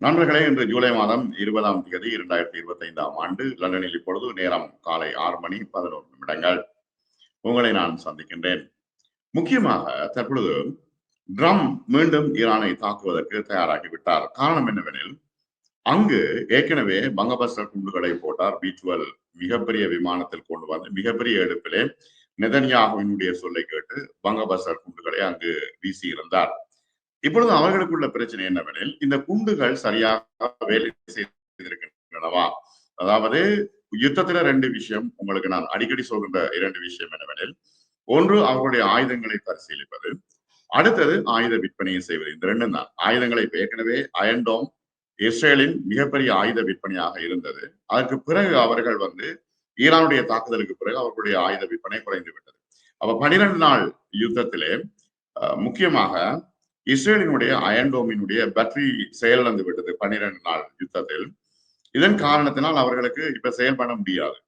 நண்பர்களே இன்று ஜூலை மாதம் இருபதாம் தேதி இரண்டாயிரத்தி இருபத்தி ஐந்தாம் ஆண்டு லண்டனில் இப்பொழுது நேரம் காலை ஆறு மணி பதினோரு நிமிடங்கள். உங்களை நான் சந்திக்கின்றேன். முக்கியமாக தற்பொழுது ட்ரம் மீண்டும் ஈரானை தாக்குவதற்கு தயாராகிவிட்டார் காரணம் என்னவெனில் அங்கு ஏற்கனவே பங்கபஸ்டர் குண்டுகளை போட்டார். பி டுவெல் மிகப்பெரிய விமானத்தில் கொண்டு வந்து மிகப்பெரிய எடுப்பிலே நெதன்யாகுவினுடைய சொல்லை கேட்டு பங்கபஸ்டர் குண்டுகளை அங்கு வீசி இருந்தார் இப்பொழுது அவர்களுக்குள்ள பிரச்சனை என்னவெனில் இந்த குண்டுகள் சரியாக வேலை செய்திருக்கின்றனவா? அதாவது யுத்தத்துல ரெண்டு விஷயம் உங்களுக்கு நான் அடிக்கடி சொல்கின்ற இரண்டு விஷயம் என்னவெனில் ஒன்று அவர்களுடைய ஆயுதங்களை பரிசீலிப்பது அடுத்தது ஆயுத விற்பனையை செய்வது. இந்த ரெண்டும் தான். ஆயுதங்களை ஏற்கனவே அயன்டோம் இஸ்ரேலின் மிகப்பெரிய ஆயுத விற்பனையாக இருந்தது. அதற்கு பிறகு அவர்கள் வந்து ஈரானுடைய தாக்குதலுக்கு பிறகு அவர்களுடைய ஆயுத விற்பனை குறைந்து விட்டது. அப்ப பனிரெண்டு நாள் யுத்தத்திலே முக்கியமாக இஸ்ரேலினுடைய அயன்டோமினுடைய பேட்டரி செயலிழந்து விட்டது பன்னிரண்டு நாள் யுத்தத்தில். இதன் காரணத்தினால் அவர்களுக்கு இப்ப செயல்பட முடியாது.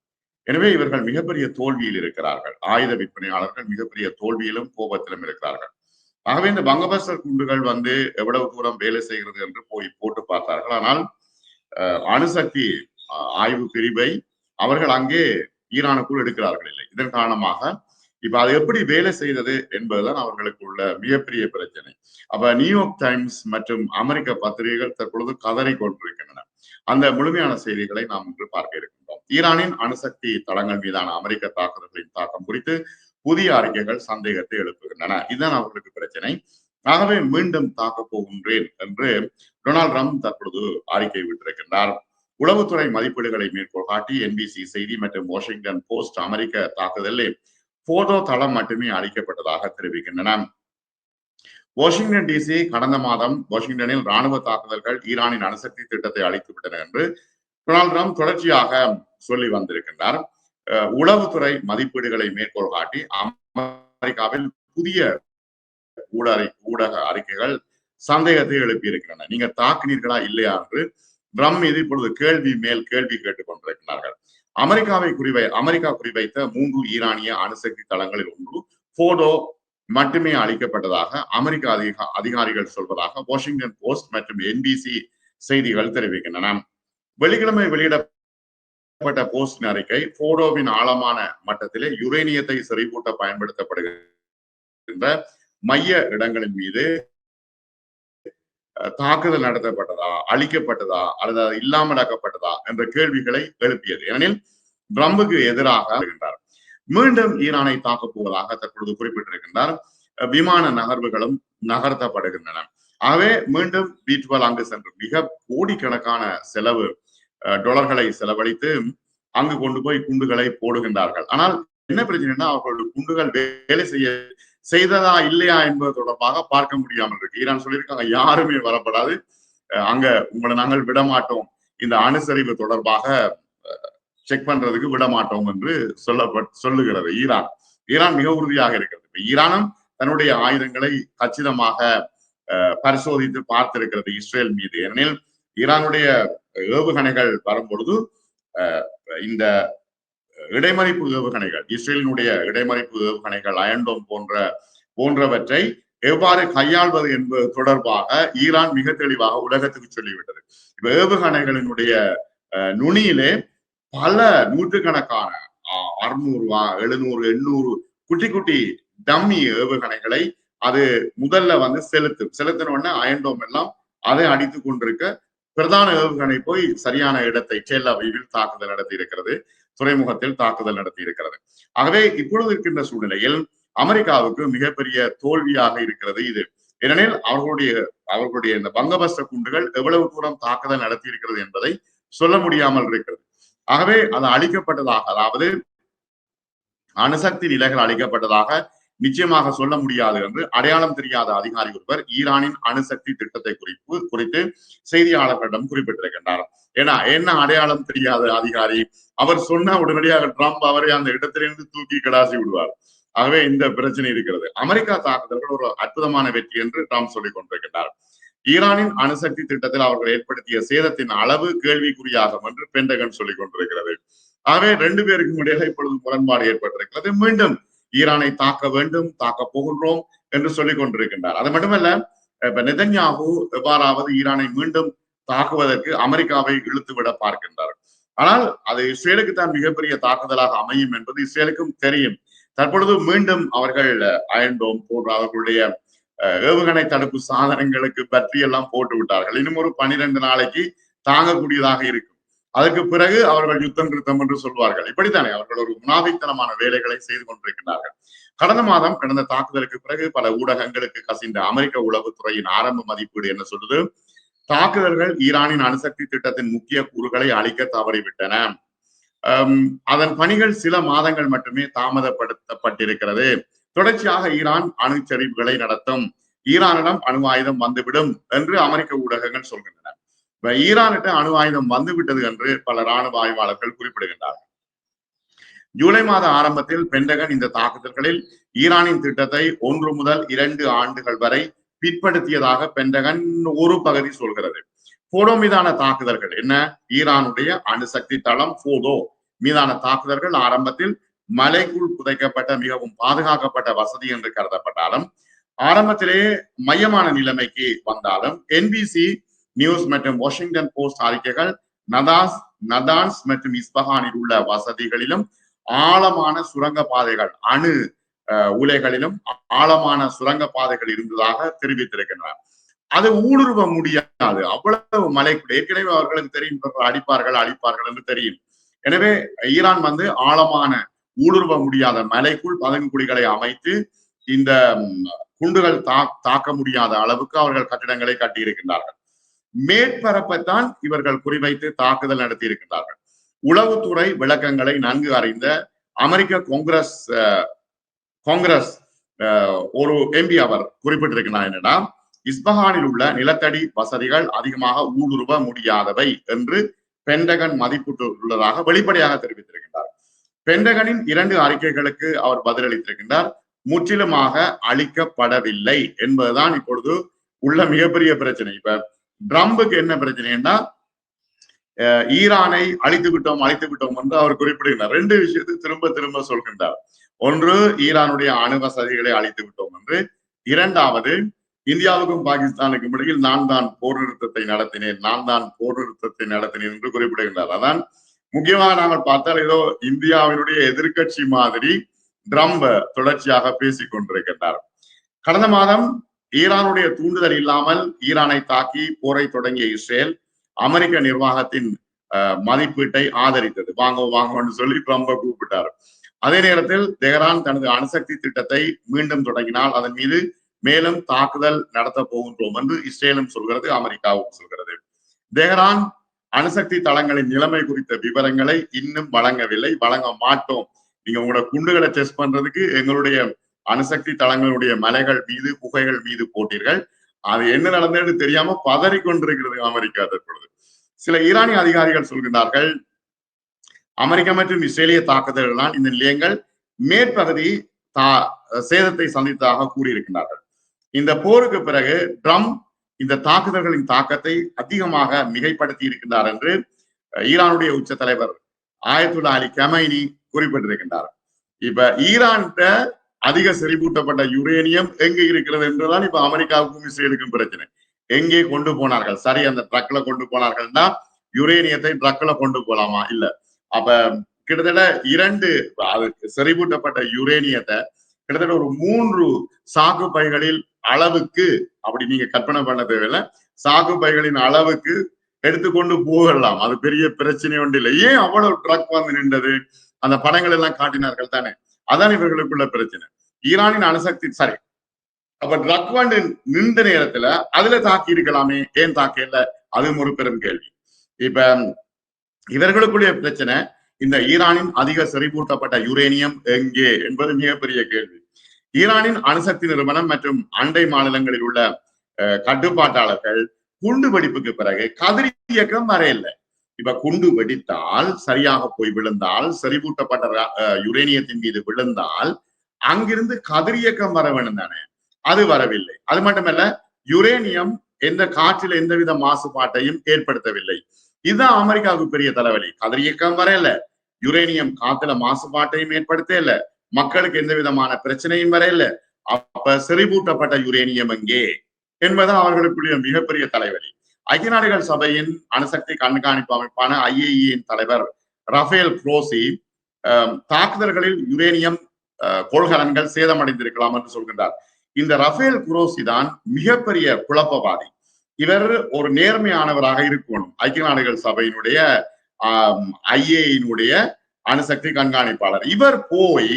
எனவே இவர்கள் மிகப்பெரிய தோல்வியில் இருக்கிறார்கள். ஆயுத விற்பனையாளர்கள் மிகப்பெரிய தோல்வியிலும் கோபத்திலும் இருக்கிறார்கள். ஆகவே இந்த பங்கபஸ்டர் குண்டுகள் வந்து எவ்வளவு தூரம் வேலை செய்கிறது என்று போய் போட்டு பார்த்தார்கள். ஆனால் அணுசக்தி ஆய்வு பிரிவை அவர்கள் அங்கே ஈரானுக்குள் எடுக்கிறார்கள் இல்லை. இதன் காரணமாக இப்ப அது எப்படி வேலை செய்தது என்பதுதான் அவர்களுக்கு உள்ள மிகப்பெரிய பிரச்சனை. அப்ப நியூயார்க் டைம்ஸ் மற்றும் அமெரிக்க பத்திரிகைகள் தற்பொழுது கதறி கொண்டிருக்கின்றன. அந்த முழுமையான செய்திகளை நாம் இன்று பார்க்க இருக்கின்றோம். ஈரானின் அணுசக்தி தளங்கள் மீதான அமெரிக்க தாக்குதல்களின் தாக்கம் குறித்து புதிய அறிக்கைகள் சந்தேகத்தை எழுப்புகின்றன. இதுதான் அவர்களுக்கு பிரச்சனை. ஆகவே மீண்டும் தாக்க போகின்றேன் என்று டொனால்ட் ட்ரம்ப் தற்பொழுது அறிக்கை விட்டிருக்கின்றார். உளவுத்துறை மதிப்பீடுகளை மேற்கோள் காட்டி என்பிசி செய்தி மற்றும் வாஷிங்டன் போஸ்ட் அமெரிக்க தாக்குதலில் போதோ தளம் மட்டுமே அளிக்கப்பட்டதாக தெரிவிக்கின்றன. வாஷிங்டன் டிசி கடந்த மாதம் வாஷிங்டனில் ராணுவ தாக்குதல்கள் ஈரானின் அணுசக்தி திட்டத்தை அளித்துவிட்டன என்று டொனால்டு ட்ரம்ப் தொடர்ச்சியாக சொல்லி வந்திருக்கின்றார். உளவுத்துறை மதிப்பீடுகளை மேற்கோள் காட்டி அமெரிக்காவில் புதிய ஊடக ஊடக அறிக்கைகள் சந்தேகத்தை எழுப்பியிருக்கின்றன. நீங்க தாக்கினீர்களா இல்லையா என்று ட்ரம் மீது இப்பொழுது கேள்வி மேல் கேள்வி கேட்டுக் கொண்டிருக்கிறார்கள். அமெரிக்காவை குறிவை அமெரிக்கா குறிவைத்த மூன்று ஈரானிய அணுசக்தி தளங்களில் ஒன்று போடோ மட்டுமே அளிக்கப்பட்டதாக அமெரிக்க அதிக அதிகாரிகள் சொல்வதாக வாஷிங்டன் போஸ்ட் மற்றும் என்பிசி செய்திகள் தெரிவிக்கின்றன. வெள்ளிக்கிழமை வெளியிடப்பட்ட போஸ்டின் அறிக்கை போடோவின் ஆழமான மட்டத்திலே யுரேனியத்தை செறிவூட்ட பயன்படுத்தப்படுகின்ற மைய இடங்களின் மீது தாக்குதல் நடத்தப்பட்டதா அழிக்கப்பட்டதா அல்லது இல்லாமலாக்கப்பட்டதா என்ற கேள்விகளை எழுப்பியது. ஏனெனில் ட்ரம்புக்கு எதிராக இருக்கின்றார் மீண்டும் ஈரானை தாக்கப் போவதாக தற்பொழுது குறிப்பிட்டிருக்கின்றார். விமான நகர்வுகளும் நகர்த்தப்படுகின்றன. ஆகவே மீண்டும் பீட்வால் அங்கு சென்று மிக கோடிக்கணக்கான செலவு டொலர்களை செலவழித்து அங்கு கொண்டு போய் குண்டுகளை போடுகின்றார்கள். ஆனால் என்ன பிரச்சனைனா அவர்களுடைய குண்டுகள் வேலை செய்ய செய்ததா இல்லையா என்பது தொடர்பாக பார்க்க முடியாமல் இருக்கு. ஈரான் சொல்லியிருக்காங்க யாருமே வரப்படாது. அங்க உங்களை நாங்கள் விடமாட்டோம். இந்த அணுசரிவு தொடர்பாக செக் பண்றதுக்கு விடமாட்டோம் என்று சொல்லப்பட் சொல்லுகிறது ஈரான். ஈரான் மிக உறுதியாக இருக்கிறது. இப்ப ஈரானும் தன்னுடைய ஆயுதங்களை கச்சிதமாக பரிசோதித்து பார்த்திருக்கிறது இஸ்ரேல் மீது. ஏனெனில் ஈரானுடைய ஏவுகணைகள் வரும்பொழுது இந்த இடைமறிப்பு ஏவுகணைகள் இஸ்ரேலினுடைய இடைமறிப்பு ஏவுகணைகள் அயன்டோம் போன்ற போன்றவற்றை எவ்வாறு கையாள்வது என்பது தொடர்பாக ஈரான் மிக தெளிவாக உலகத்துக்கு சொல்லிவிட்டது. இப்ப ஏவுகணைகளினுடைய நுனியிலே பல நூற்றுக்கணக்கான அறுநூறு எழுநூறு எண்ணூறு குட்டி குட்டி டம்மி ஏவுகணைகளை அது முதல்ல வந்து செலுத்தும். செலுத்தின உடனே அயன்டோம் எல்லாம் அதை அடித்து கொண்டிருக்க பிரதான ஏவுகணை போய் சரியான இடத்தை டெல்லவைவில் தாக்குதல் நடத்தி இருக்கிறது துறைமுகத்தில் தாக்குதல் நடத்தி இருக்கிறது ஆகவே இப்பொழுது இருக்கின்ற சூழ்நிலையில் அமெரிக்காவுக்கு மிகப்பெரிய தோல்வியாக இருக்கிறது இது. ஏனெனில் அவர்களுடைய அவர்களுடைய இந்த பங்கபஸ்த குண்டுகள் எவ்வளவு தூரம் தாக்குதல் நடத்தி இருக்கிறது என்பதை சொல்ல முடியாமல் இருக்கிறது. ஆகவே அது அழிக்கப்பட்டதாக அதாவது அணுசக்தி நிலைகள் அழிக்கப்பட்டதாக நிச்சயமாக சொல்ல முடியாது என்று அடையாளம் தெரியாத அதிகாரி ஒருவர் ஈரானின் அணுசக்தி திட்டத்தை குறிப்பு குறித்து செய்தியாளர்களிடம் குறிப்பிட்டிருக்கின்றார். ஏன்னா என்ன அடையாளம் தெரியாத அதிகாரி? அவர் சொன்ன உடனடியாக ட்ரம்ப் அவரை அந்த இடத்திலிருந்து தூக்கி கடாசி விடுவார். ஆகவே இந்த பிரச்சனை இருக்கிறது. அமெரிக்கா தாக்குதல்கள் ஒரு அற்புதமான வெற்றி என்று ட்ரம்ப் சொல்லிக் கொண்டிருக்கின்றார். ஈரானின் அணுசக்தி திட்டத்தில் அவர்கள் ஏற்படுத்திய சேதத்தின் அளவு கேள்விக்குறியாகும் என்று பெண்டகன் சொல்லிக் கொண்டிருக்கிறது. ஆகவே ரெண்டு பேருக்கும் இடையில இப்பொழுது முரண்பாடு ஏற்பட்டிருக்கிறது. மீண்டும் ஈரானை தாக்க வேண்டும் தாக்க போகின்றோம் என்று சொல்லிக் கொண்டிருக்கின்றார். அது மட்டுமல்ல இப்ப நெதன்யாகு எவ்வாறாவது ஈரானை மீண்டும் தாக்குவதற்கு அமெரிக்காவை இழுத்துவிட பார்க்கின்றார் ஆனால் அது இஸ்ரேலுக்கு தான் மிகப்பெரிய தாக்குதலாக அமையும் என்பது இஸ்ரேலுக்கும் தெரியும். தற்பொழுது மீண்டும் அவர்கள் அயன்டோம் போன்ற அவர்களுடைய ஏவுகணை தடுப்பு சாதனங்களுக்கு பற்றி எல்லாம் போட்டு விட்டார்கள் இன்னும் ஒரு பனிரெண்டு நாளைக்கு தாங்கக்கூடியதாக இருக்கும். அதற்கு பிறகு அவர்கள் யுத்தம் நிறுத்தம் என்று சொல்வார்கள். இப்படித்தானே அவர்கள் ஒரு முனாபித்தனமான வேலைகளை செய்து கொண்டிருக்கிறார்கள் கடந்த மாதம் கடந்த தாக்குதலுக்கு பிறகு பல ஊடகங்களுக்கு கசிந்த அமெரிக்க உளவுத்துறையின் ஆரம்ப மதிப்பீடு என்ன சொல்லுது? தாக்குதல்கள் ஈரானின் அணுசக்தி திட்டத்தின் முக்கிய கூறுகளை அழிக்க தவறிவிட்டன. அதன் பணிகள் சில மாதங்கள் மட்டுமே தாமதப்படுத்தப்பட்டிருக்கிறது. தொடர்ச்சியாக ஈரான் அணுச்சரிவுகளை நடத்தும். ஈரானிடம் அணு ஆயுதம் வந்துவிடும் என்று அமெரிக்க ஊடகங்கள் சொல்கின்றன. இப்ப ஈரானிட்ட அணு ஆயுதம் வந்துவிட்டது என்று பல ராணுவ ஆய்வாளர்கள் குறிப்பிடுகின்றார்கள். ஜூலை மாத ஆரம்பத்தில் பெண்டகன் இந்த தாக்குதல்களில் ஈரானின் திட்டத்தை ஒன்று முதல் இரண்டு ஆண்டுகள் வரை பிற்படுத்தியதாக பெண்டகன் ஒரு பகுதி சொல்கிறது. போடோ மீதான தாக்குதல்கள் என்ன? ஈரானுடைய அணுசக்தி தளம் போதோ மீதான தாக்குதல்கள் ஆரம்பத்தில் மலைக்குள் புதைக்கப்பட்ட மிகவும் பாதுகாக்கப்பட்ட வசதி என்று கருதப்பட்டாலும் ஆரம்பத்திலேயே மையமான நிலைமைக்கு வந்தாலும் என்பிசி நியூஸ் மற்றும் வாஷிங்டன் போஸ்ட் அறிக்கைகள் நதாஸ் நதான்ஸ் மற்றும் இஸ்பஹானில் உள்ள வசதிகளிலும் ஆழமான சுரங்க பாதைகள் அணு உலைகளிலும் ஆழமான சுரங்க பாதைகள் இருந்ததாக தெரிவித்திருக்கின்றனர் அது ஊடுருவ முடியாது. அவ்வளவு மலைக்குள் ஏற்கனவே அவர்களுக்கு தெரியும். அடிப்பார்கள் அழிப்பார்கள் என்று தெரியும். எனவே ஈரான் வந்து ஆழமான ஊடுருவ முடியாத மலைக்குள் பதங்குகுடிகளை அமைத்து இந்த குண்டுகள் தா தாக்க முடியாத அளவுக்கு அவர்கள் கட்டிடங்களை கட்டியிருக்கின்றார்கள். மேற்பரப்பைத்தான் இவர்கள் குறிவைத்து தாக்குதல் நடத்தி இருக்கின்றார்கள் உளவுத்துறை விளக்கங்களை நன்கு அறிந்த அமெரிக்க காங்கிரஸ் காங்கிரஸ் ஒரு எம்பி அவர் குறிப்பிட்டிருக்கிறார் என்னன்னா இஸ்பஹானில் உள்ள நிலத்தடி வசதிகள் அதிகமாக ஊடுருவ முடியாதவை என்று பெண்டகன் மதிப்பிட்டுள்ளதாக வெளிப்படையாக தெரிவித்திருக்கின்றார். பெண்டகனின் இரண்டு அறிக்கைகளுக்கு அவர் பதிலளித்திருக்கின்றார் முற்றிலுமாக அழிக்கப்படவில்லை என்பதுதான் இப்பொழுது உள்ள மிகப்பெரிய பிரச்சனை. இப்ப ட்ரம்புக்கு என்ன பிரச்சனைன்னா ஈரானை அழித்து விட்டோம் அழித்து விட்டோம் என்று அவர் குறிப்பிடுகிறார் ரெண்டு விஷயத்தை திரும்ப திரும்ப சொல்கின்றார். ஒன்று ஈரானுடைய அணு வசதிகளை அழித்து விட்டோம் என்று. இரண்டாவது இந்தியாவுக்கும் பாகிஸ்தானுக்கும் இடையில் நான் தான் போர் நிறுத்தத்தை நடத்தினேன் நான் தான் போர் நிறுத்தத்தை நடத்தினேன் என்று குறிப்பிடுகின்றார். அதான் முக்கியமாக நாங்கள் பார்த்தால் ஏதோ இந்தியாவினுடைய எதிர்கட்சி மாதிரி ட்ரம்ப தொடர்ச்சியாக பேசிக் கொண்டிருக்கின்றார் கடந்த மாதம் ஈரானுடைய தூண்டுதல் இல்லாமல் ஈரானை தாக்கி போரை தொடங்கிய இஸ்ரேல் அமெரிக்க நிர்வாகத்தின் மதிப்பீட்டை ஆதரித்தது. வாங்க வாங்கன்னு சொல்லி ட்ரம்ப கூப்பிட்டார். அதே நேரத்தில் தெஹரான் தனது அணுசக்தி திட்டத்தை மீண்டும் தொடங்கினால் அதன் மீது மேலும் தாக்குதல் நடத்த போகின்றோம் என்று இஸ்ரேலும் சொல்கிறது அமெரிக்காவும் சொல்கிறது. தெஹரான் அணுசக்தி தளங்களின் நிலைமை குறித்த விவரங்களை இன்னும் வழங்கவில்லை. வழங்க மாட்டோம். நீங்க உங்களோட குண்டுகளை டெஸ்ட் பண்றதுக்கு எங்களுடைய அணுசக்தி தளங்களுடைய மலைகள் மீது குகைகள் மீது போட்டீர்கள். அது என்ன நடந்ததுன்னு தெரியாம பதறி கொண்டிருக்கிறது அமெரிக்கா தற்பொழுது. சில ஈரானிய அதிகாரிகள் சொல்கின்றார்கள் அமெரிக்கா மற்றும் இஸ்ரேலிய தாக்குதல்களால் இந்த நிலையங்கள் மேற்பகுதி தா சேதத்தை சந்தித்ததாக கூறியிருக்கிறார்கள் இந்த போருக்கு பிறகு ட்ரம்ப் இந்த தாக்குதல்களின் தாக்கத்தை அதிகமாக மிகைப்படுத்தி இருக்கின்றார் என்று ஈரானுடைய உச்ச தலைவர் ஆயத்துல்லா அலி கமைனி குறிப்பிட்டிருக்கின்றார். இப்ப ஈரான்கிட்ட அதிக செறிவூட்டப்பட்ட யுரேனியம் எங்க இருக்கிறது என்றுதான் இப்ப அமெரிக்காவுக்கும் இஸ்ரேலுக்கும் பிரச்சனை. எங்கே கொண்டு போனார்கள்? சரி அந்த ட்ரக்ல கொண்டு போனார்கள்னா யுரேனியத்தை ட்ரக்ல கொண்டு போலாமா? இல்ல. அப்ப கிட்டத்தட்ட இரண்டு செறிவூட்டப்பட்ட யுரேனியத்தை கிட்டத்தட்ட ஒரு மூன்று சாகு பைகளில் அளவுக்கு அப்படி நீங்க கற்பனை பண்ண தேவையில்லை சாகு பைகளின் அளவுக்கு எடுத்துக்கொண்டு போகலாம். அது பெரிய பிரச்சனை ஒன்று இல்லை. ஏன் அவ்வளவு ட்ரக் வந்து நின்றது? அந்த படங்கள் எல்லாம் காட்டினார்கள் தானே. அதான் இவர்களுக்குள்ள பிரச்சனை. ஈரானின் அணுசக்தி சரி அப்ப ட்ரக் நின்ற நேரத்துல அதுல தாக்கி இருக்கலாமே ஏன் தாக்க இல்ல அதுவும் ஒரு பெரும் கேள்வி. இப்ப இவர்களுக்குள்ள பிரச்சனை இந்த ஈரானின் அதிக செறிவூட்டப்பட்ட யுரேனியம் எங்கே என்பது மிகப்பெரிய கேள்வி. ஈரானின் அணுசக்தி நிறுவனம் மற்றும் அண்டை மாநிலங்களில் உள்ள கட்டுப்பாட்டாளர்கள் குண்டு வெடிப்புக்கு பிறகு கதிரி இயக்கம் வரையில்லை. இப்ப குண்டு வெடித்தால் சரியாக போய் விழுந்தால் செறிவூட்டப்பட்ட யுரேனியத்தின் மீது விழுந்தால் அங்கிருந்து கதிரியக்கம் வர வேணும் தானே? அது வரவில்லை. அது மட்டுமல்ல யுரேனியம் எந்த காற்றில் எந்தவித மாசுபாட்டையும் ஏற்படுத்தவில்லை. இதுதான் அமெரிக்காவுக்கு பெரிய தலைவலி கதிரியக்கம் வரையில யுரேனியம் காத்துல மாசுபாட்டையும் ஏற்படுத்த இல்ல மக்களுக்கு எந்த விதமான பிரச்சனையும் வரையில அப்ப செறிவூட்டப்பட்ட யுரேனியம் எங்கே? என்பதுதான் அவர்களுக்குரிய மிகப்பெரிய தலைவலி. ஐக்கிய நாடுகள் சபையின் அணுசக்தி கண்காணிப்பு அமைப்பான ஐஏஇயின் தலைவர் ரஃபேல் குரோசி அஹ், தாக்குதல்களில் யுரேனியம் கொள்கலன்கள் சேதமடைந்திருக்கலாம் என்று சொல்கின்றார். இந்த ரஃபேல் குரோசி தான் மிகப்பெரிய குழப்பவாதி. இவர் ஒரு நேர்மையானவராக இருக்கணும். ஐக்கிய நாடுகள் சபையினுடைய ஐஏயினுடைய அணுசக்தி கண்காணிப்பாளர். இவர் போய்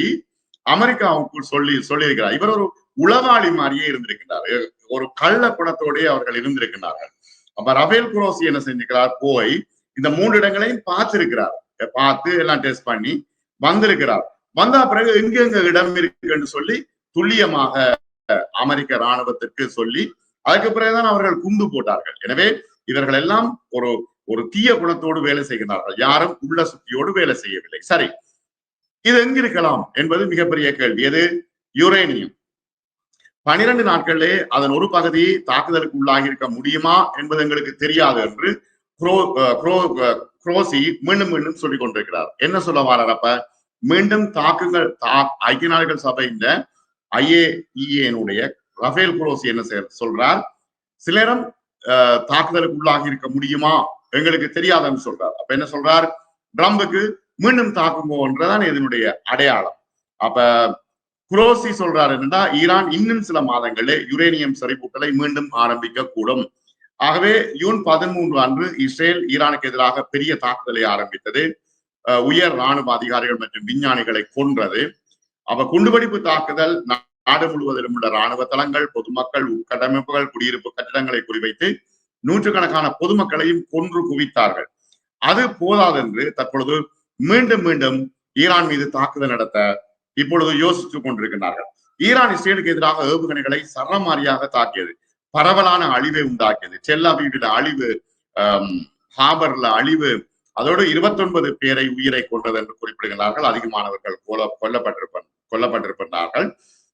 அமெரிக்காவுக்குள் சொல்லி சொல்லியிருக்கிறார். இவர் ஒரு உளவாளி மாதிரியே இருந்திருக்கிறார் ஒரு கள்ள குணத்தோடே அவர்கள் இருந்திருக்கிறார்கள் அப்ப ரஃபேல் குரோசி என்ன செஞ்சுக்கிறார் போய் இந்த மூன்று இடங்களையும் பார்த்திருக்கிறார். பார்த்து எல்லாம் டெஸ்ட் பண்ணி வந்திருக்கிறார். வந்தா பிறகு எங்கெங்க இடம் இருக்குன்னு சொல்லி துல்லியமாக அமெரிக்க ராணுவத்திற்கு சொல்லி அதுக்கு பிறகுதான் அவர்கள் குண்டு போட்டார்கள். எனவே இவர்கள் எல்லாம் ஒரு ஒரு தீய குணத்தோடு வேலை செய்கிறார்கள் யாரும் உள்ள சுத்தியோடு வேலை செய்யவில்லை. சரி இது எங்கிருக்கலாம் என்பது மிகப்பெரிய கேள்வி. எது? யுரேனியம். பனிரெண்டு நாட்களிலே அதன் ஒரு பகுதி தாக்குதலுக்கு உள்ளாகி இருக்க முடியுமா என்பது எங்களுக்கு தெரியாது என்று குரோ அஹ் குரோ அஹ் குரோசி மீண்டும் மீண்டும் சொல்லிக் கொண்டிருக்கிறார். என்ன சொல்ல வாரப்ப மீண்டும் தாக்குங்கள் தா ஐக்கிய நாடுகள் சபையின் ஐஏஇஏனுடைய ரஃபேல் குரோசி என்ன சொல்றார்? சிலரும் தாக்குதலுக்கு உள்ளாகி இருக்க முடியுமா? எங்களுக்கு தெரியாதுன்னு சொல்றார். அப்ப என்ன சொல்றார்? ட்ரம்புக்கு மீண்டும் தாக்குங்கோன்றதான் இதனுடைய அடையாளம். அப்ப குரோசி சொல்றாரு என்னன்னா ஈரான் இன்னும் சில மாதங்களே யுரேனியம் செறிவூட்டலை மீண்டும் ஆரம்பிக்க கூடும் ஆகவே ஜூன் பதிமூன்று அன்று இஸ்ரேல் ஈரானுக்கு எதிராக பெரிய தாக்குதலை ஆரம்பித்தது. அஹ், உயர் ராணுவ அதிகாரிகள் மற்றும் விஞ்ஞானிகளை கொன்றது. அப்ப குண்டுவெடிப்பு தாக்குதல் நா- நாடு முழுவதிலும் உள்ள ராணுவ தளங்கள் பொதுமக்கள் உட்கட்டமைப்புகள் குடியிருப்பு கட்டிடங்களை குறிவைத்து நூற்றுக்கணக்கான பொதுமக்களையும் கொன்று குவித்தார்கள். அது போதாதென்று தற்பொழுது மீண்டும் மீண்டும் ஈரான் மீது தாக்குதல் நடத்த இப்பொழுது யோசித்துக் கொண்டிருக்கிறார்கள் ஈரான் இஸ்ரேலுக்கு எதிராக ஏவுகணைகளை சரமாரியாக தாக்கியது. பரவலான அழிவை உண்டாக்கியது. செல்லாபீவில அழிவு ஹாபர்ல அழிவு அதோடு 29 பேரை உயிரை கொண்டது என்று குறிப்பிடுகிறார்கள் அதிகமானவர்கள் கொல கொல்லப்பட்டிருப்ப கொல்லப்பட்டிருக்கிறார்கள்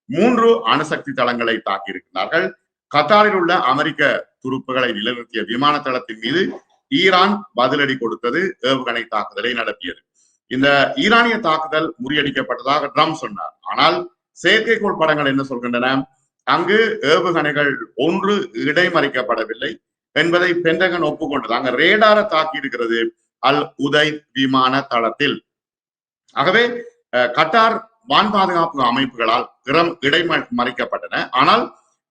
மூன்று அணுசக்தி தளங்களை தாக்கியிருக்கிறார்கள் கத்தாரில் உள்ள அமெரிக்க துருப்புகளை நிலைநிறுத்திய விமான தளத்தின் மீது ஈரான் பதிலடி கொடுத்தது ஏவுகணை தாக்குதலை நடத்தியது. இந்த ஈரானிய தாக்குதல் முறியடிக்கப்பட்டதாக ட்ரம்ப் சொன்னார். ஆனால் செயற்கைக்கோள் படங்கள் என்ன சொல்கின்றன? அங்கு ஏவுகணைகள் ஒன்று இடைமறிக்கப்படவில்லை என்பதை பென்டகன் ஒப்புக்கொண்டது. அங்க ரேடார தாக்கி இருக்கிறது அல் உதை விமான தளத்தில். ஆகவே அஹ், கட்டார் வான் பாதுகாப்பு அமைப்புகளால் இடம் இடைமறிக்கப்பட்டன. ஆனால்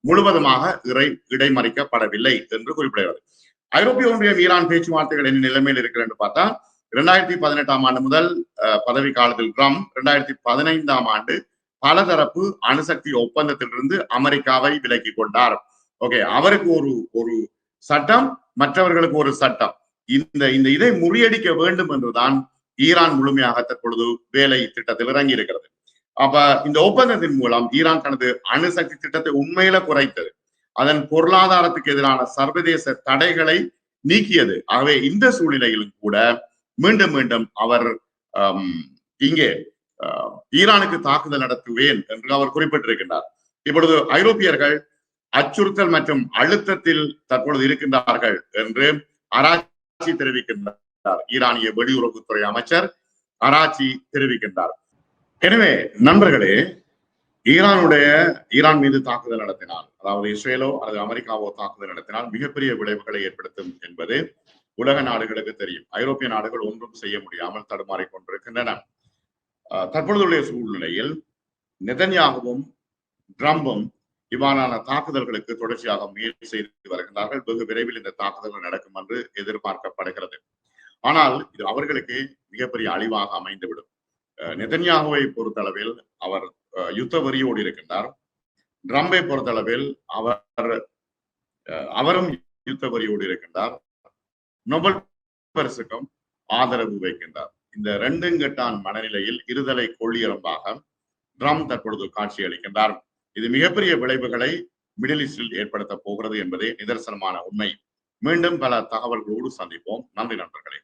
முழுவதுமாக இறை இடைமறிக்கப்படவில்லை என்று குறிப்பிடுகிறது. ஐரோப்பிய ஒன்றியம் ஈரான் பேச்சுவார்த்தைகள் என்ன நிலைமையில் இருக்கிறது என்று பார்த்தா இரண்டாயிரத்தி பதினெட்டாம் ஆண்டு முதல் அஹ், பதவி காலத்தில் ட்ரம்ப் இரண்டாயிரத்தி பதினைந்தாம் ஆண்டு பலதரப்பு அணுசக்தி ஒப்பந்தத்திலிருந்து அமெரிக்காவை விலக்கி கொண்டார். ஓகே அவருக்கு ஒரு ஒரு சட்டம் மற்றவர்களுக்கு ஒரு சட்டம். இந்த இந்த இதை முறியடிக்க வேண்டும் என்றுதான் ஈரான் முழுமையாக தற்பொழுது வேலை திட்டத்தில் இறங்கி இருக்கிறது அப்ப இந்த ஒப்பந்தத்தின் மூலம் ஈரான் தனது அணுசக்தி திட்டத்தை உண்மையில குறைத்தது. அதன் பொருளாதாரத்துக்கு எதிரான சர்வதேச தடைகளை நீக்கியது. ஆகவே இந்த சூழ்நிலையிலும் கூட மீண்டும் மீண்டும் அவர் இங்கே ஈரானுக்கு தாக்குதல் நடத்துவேன் என்று அவர் குறிப்பிட்டிருக்கின்றார். இப்பொழுது ஐரோப்பியர்கள் அச்சுறுத்தல் மற்றும் அழுத்தத்தில் தற்பொழுது இருக்கின்றார்கள் என்று அராச்சி தெரிவிக்கின்றார். ஈரானிய வெளியுறவுத்துறை அமைச்சர் அராச்சி தெரிவிக்கின்றார். எனவே நண்பர்களே ஈரானுடைய ஈரான் மீது தாக்குதல் நடத்தினால் அதாவது இஸ்ரேலோ அல்லது அமெரிக்காவோ தாக்குதல் நடத்தினால் மிகப்பெரிய விளைவுகளை ஏற்படுத்தும் என்பது உலக நாடுகளுக்கு தெரியும். ஐரோப்பிய நாடுகள் ஒன்றும் செய்ய முடியாமல் தடுமாறிக் கொண்டிருக்கின்றன. அஹ் தற்பொழுதுள்ள சூழ்நிலையில் நிதன்யாகவும் ட்ரம்பும் இவ்வாறான தாக்குதல்களுக்கு தொடர்ச்சியாக முயற்சி செய்து வருகின்றார்கள். வெகு விரைவில் இந்த தாக்குதல்கள் நடக்கும் என்று எதிர்பார்க்கப்படுகிறது. ஆனால் இது அவர்களுக்கு மிகப்பெரிய அழிவாக அமைந்துவிடும். அஹ் பொறுத்தளவில் அவர் அஹ், யுத்த வரியோடு இருக்கின்றார். ட்ரம்பை பொறுத்தளவில் அவர் அஹ், அவரும் யுத்த வரியோடு இருக்கின்றார். நொபல் பரிசுக்கும் ஆதரவு வைக்கின்றார். இந்த ரெண்டும் கெட்டான் மனநிலையில் இருதலை கொள்ளியரம்பாக ட்ரம்ப் தற்பொழுது காட்சி அளிக்கின்றார் இது மிகப்பெரிய விளைவுகளை மிடில் ஈஸ்டில் ஏற்படுத்த போகிறது என்பதே நிதர்சனமான உண்மை. மீண்டும் பல தகவல்களோடு சந்திப்போம். நன்றி நண்பர்களே.